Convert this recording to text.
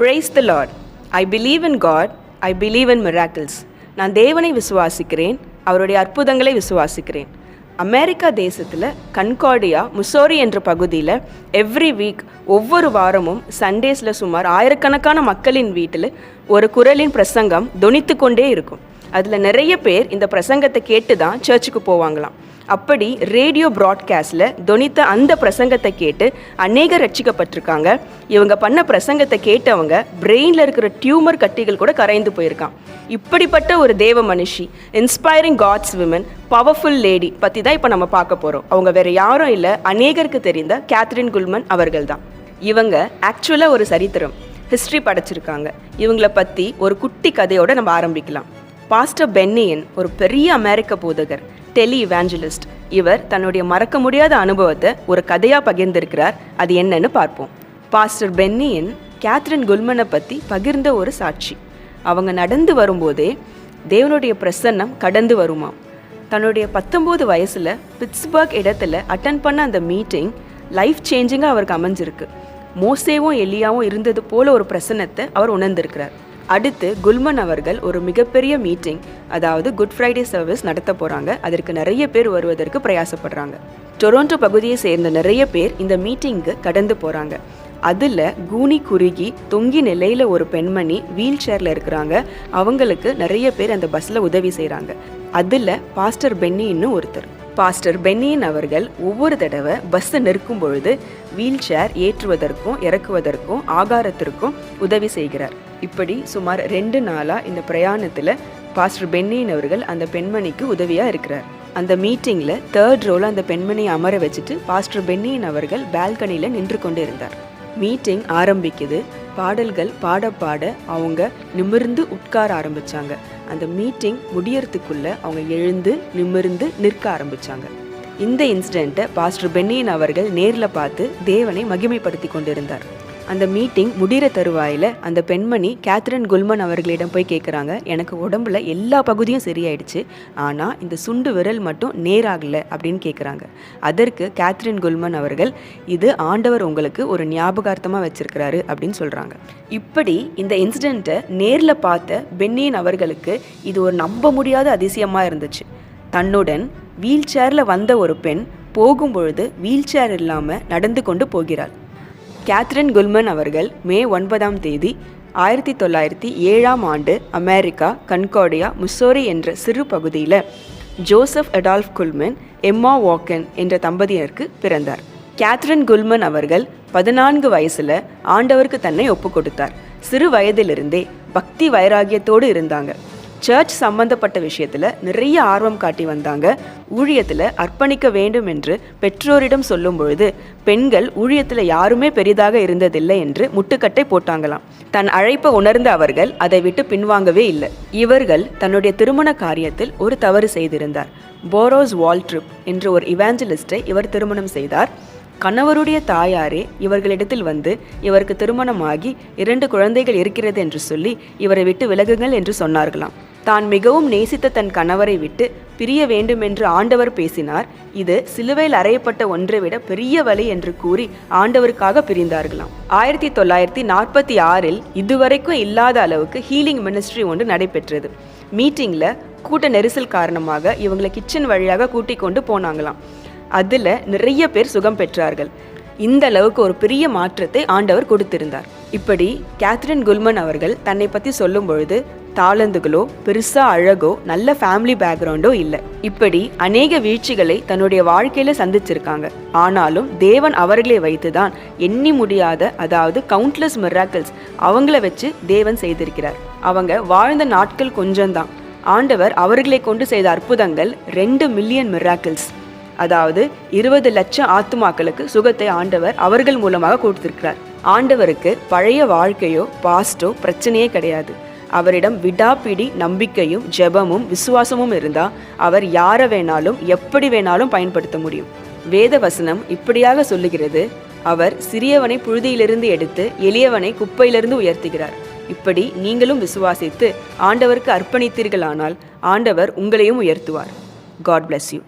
Praise the lord I believe in God I believe in miracles நான் தேவனை விசுவாசிக்கிறேன். அவருடைய அற்புதங்களை விசுவாசிக்கிறேன். அமெரிக்கா தேசத்தில் கன்கார்டியா முசோரி என்ற பகுதியில் எவ்ரி வீக் ஒவ்வொரு வாரமும் சண்டேஸில் சுமார் ஆயிரக்கணக்கான மக்களின் வீட்டில் ஒரு குரலின் பிரசங்கம் தொனித்து கொண்டே இருக்கும். அதில் நிறைய பேர் இந்த பிரசங்கத்தை கேட்டு தான் சர்ச்சுக்கு போவாங்களாம். அப்படி ரேடியோ ப்ராட்காஸ்டில் தொனித்த அந்த பிரசங்கத்தை கேட்டு அநேகர் ரட்சிக்கப்பட்டிருக்காங்க. இவங்க பண்ண பிரசங்கத்தை கேட்டவங்க பிரெயினில் இருக்கிற டியூமர் கட்டிகள் கூட கரைந்து போயிருக்கான். இப்படிப்பட்ட ஒரு தேவ மனுஷி inspiring God's women powerful lady பற்றி தான் இப்போ நம்ம பார்க்க போகிறோம் அவங்க வேறு யாரும் இல்லை அநேகருக்கு தெரிந்த கேத்ரின் குல்மன் அவர்கள் தான். இவங்க ஆக்சுவலாக ஒரு சரித்திரம் ஹிஸ்ட்ரி படைச்சிருக்காங்க. இவங்கள பற்றி ஒரு குட்டி கதையோடு நம்ம ஆரம்பிக்கலாம். பாஸ்டர் பென்னியன் ஒரு பெரிய அமெரிக்க போதகர். டெலி இவாஞ்சலிஸ்ட் இவர் தன்னுடைய மறக்க முடியாத அனுபவத்தை ஒரு கதையாக பகிர்ந்திருக்கிறார். அது என்னன்னு பார்ப்போம். பாஸ்டர் பென்னியின் கேத்ரின் குல்மனை பற்றி பகிர்ந்த ஒரு சாட்சி. அவங்க நடந்து வரும்போதே தேவனுடைய பிரசன்னம் கடந்து வருமாம். தன்னுடைய பத்தொம்போது வயசில் பிட்ஸ்பர்க் இடத்துல அட்டன் பண்ண அந்த மீட்டிங் லைஃப் சேஞ்சிங்காக அவருக்கு அமைஞ்சிருக்கு. மோசேவும் எலியாவும் இருந்தது போல ஒரு பிரசன்னத்தை அவர் உணர்ந்திருக்கிறார். அடுத்து குல்மன் அவர்கள் ஒரு மிகப்பெரிய மீட்டிங் அதாவது குட் ஃப்ரைடே சர்வீஸ் நடத்த போகிறாங்க அதற்கு நிறைய பேர் வருவதற்கு பிரயாசப்படுறாங்க. டொரோண்டோ பகுதியை சேர்ந்த நிறைய பேர் இந்த மீட்டிங்க்கு கடந்து போகிறாங்க அதில் கூனி குறுகி தொங்கி நிலையில் ஒரு பெண்மணி வீல் சேரில் இருக்கிறாங்க. அவங்களுக்கு நிறைய பேர் அந்த பஸ்ஸில் உதவி செய்கிறாங்க அதில் பாஸ்டர் பென்னின்னு ஒருத்தர். பாஸ்டர் பென்னியின் அவர்கள் ஒவ்வொரு தடவை பஸ்ஸை நிற்கும் பொழுது வீல் சேர் ஏற்றுவதற்கும் இறக்குவதற்கும் ஆகாரத்திற்கும் உதவி செய்கிறார். இப்படி சுமார் ரெண்டு நாளாக இந்த பிரயாணத்தில் பாஸ்டர் பென்னியின் அவர்கள் அந்த பெண்மணிக்கு உதவியாக இருக்கிறார். அந்த மீட்டிங்கில் தேர்ட் ரோவில் அந்த பெண்மணியை அமர வச்சுட்டு பாஸ்டர் பென்னியின் அவர்கள் பால்கனியில் நின்று கொண்டு இருந்தார். மீட்டிங் ஆரம்பிக்குது. பாடல்கள் பாட பாட அவங்க நிமிர்ந்து உட்கார ஆரம்பிச்சாங்க. அந்த மீட்டிங் முடியறதுக்குள்ள அவங்க எழுந்து நிமிர்ந்து நிற்க ஆரம்பிச்சாங்க. இந்த இன்சிடெண்ட்டை பாஸ்டர் பென்னியின் அவர்கள் நேரில் பார்த்து தேவனை மகிமைப்படுத்தி கொண்டிருந்தார். அந்த மீட்டிங் முடிகிற தருவாயில் அந்த பெண்மணி கேத்ரின் குல்மன் அவர்களிடம் போய் கேட்குறாங்க எனக்கு உடம்புல எல்லா பகுதியும் சரியாயிடுச்சு. ஆனால் இந்த சுண்டு விரல் மட்டும் நேராகலை அப்படின்னு கேட்குறாங்க அதற்கு கேத்ரின் குல்மன் அவர்கள் இது ஆண்டவர் உங்களுக்கு ஒரு ஞாபகார்த்தமாக வச்சிருக்கிறாரு அப்படின்னு சொல்கிறாங்க இப்படி இந்த இன்சிடெண்ட்டை நேரில் பார்த்த பென்னியின் அவர்களுக்கு இது ஒரு நம்ப முடியாத அதிசயமாக இருந்துச்சு. தன்னுடன் வீல் சேரில் வந்த ஒரு பெண் போகும்பொழுது வீல் சேர் இல்லாமல் நடந்து கொண்டு போகிறாள். கேத்ரின் குல்மன் அவர்கள் மே ஒன்பதாம் தேதி ஆயிரத்தி தொள்ளாயிரத்தி ஏழாம் ஆண்டு அமெரிக்கா கன்கார்டியா முசோரி என்ற சிறு பகுதியில் ஜோசப் அடால்ஃப் குல்மன் எம்மா வாக்கன் என்ற தம்பதியருக்கு பிறந்தார். கேத்ரின் குல்மன் அவர்கள் பதினான்கு வயசில் ஆண்டவருக்கு தன்னை ஒப்பு கொடுத்தார். சிறு வயதிலிருந்தே பக்தி வைராகியத்தோடு இருந்தாங்க. சர்ச் சம்பந்தப்பட்ட விஷயத்தில் நிறைய ஆர்வம் காட்டி வந்தாங்க. ஊழியத்தில் அர்ப்பணிக்க வேண்டும் என்று பெற்றோரிடம் சொல்லும் பொழுது பெண்கள் ஊழியத்தில் யாருமே பெரிதாக இருந்ததில்லை என்று முட்டுக்கட்டை போட்டாங்களாம். தன் அழைப்பை உணர்ந்த அவர்கள் அதை விட்டு பின்வாங்கவே இல்லை. இவர்கள் தன்னுடைய திருமண காரியத்தில் ஒரு தவறு செய்திருந்தார். போரோஸ் வால்ட்ரிப் என்ற ஒரு இவாஞ்சலிஸ்டை இவர் திருமணம் செய்தார். கணவருடைய தாயாரே இவர்களிடத்தில் வந்து இவருக்கு திருமணமாகி இரண்டு குழந்தைகள் இருக்கிறது என்று சொல்லி இவரை விட்டு விலகுங்கள் என்று சொன்னார்களாம். தான் மிகவும் நேசித்த தன் கணவரை விட்டு பிரிய வேண்டுமென்று ஆண்டவர் பேசினார். இது சிலுவையில் அறையப்பட்ட ஒன்றை விட பெரிய வழி என்று கூறி ஆண்டவருக்காக பிரிந்தார்களாம். ஆயிரத்தி தொள்ளாயிரத்தி நாற்பத்தி ஆறில் இதுவரைக்கும் இல்லாத அளவுக்கு ஹீலிங் மினிஸ்ட்ரி ஒன்று நடைபெற்றது. மீட்டிங்கில் கூட்ட நெரிசல் காரணமாக இவங்களை கிச்சன் வழியாக கூட்டிக் கொண்டு போனாங்களாம். அதில் நிறைய பேர் சுகம் பெற்றார்கள். இந்த அளவுக்கு ஒரு பெரிய மாற்றத்தை ஆண்டவர் கொடுத்திருந்தார். இப்படி கேத்ரின் குல்மன் அவர்கள் தன்னை பற்றி சொல்லும் பொழுது தாளந்துகளோ பெருசா அழகோ நல்ல ஃபேமிலி பேக்ரவுண்டோ இல்லை. இப்படி அநேக வீழ்ச்சிகளை தன்னுடைய வாழ்க்கையில சந்திச்சிருக்காங்க. ஆனாலும் தேவன் அவர்களை வைத்துதான் எண்ணி முடியாத அதாவது கவுண்ட்லெஸ் மிராக்கிள்ஸ் அவங்கள வச்சு தேவன் செய்திருக்கிறார். அவங்க வாழ்ந்த நாட்கள் கொஞ்சம்தான். ஆண்டவர் அவர்களை கொண்டு செய்த அற்புதங்கள் ரெண்டு மில்லியன் மிராக்கிள்ஸ் அதாவது இருபது லட்சம் ஆத்துமாக்களுக்கு சுகத்தை ஆண்டவர் அவர்கள் மூலமாக கொடுத்திருக்கிறார். ஆண்டவருக்கு பழைய வாழ்க்கையோ பாஸ்டோ பிரச்சனையே கிடையாது. அவரிடம் விடாப்பிடி நம்பிக்கையும் ஜெபமும் விசுவாசமும் இருந்தா அவர் யாரை வேணாலும் எப்படி வேணாலும் பயன்படுத்த முடியும். வேத வசனம் இப்படியாக சொல்லுகிறது அவர் சிறியவனை புழுதியிலிருந்து எடுத்து எளியவனை குப்பையிலிருந்து உயர்த்துகிறார். இப்படி நீங்களும் விசுவாசித்து ஆண்டவருக்கு அர்ப்பணித்தீர்களானால் ஆண்டவர் உங்களையும் உயர்த்துவார். God bless you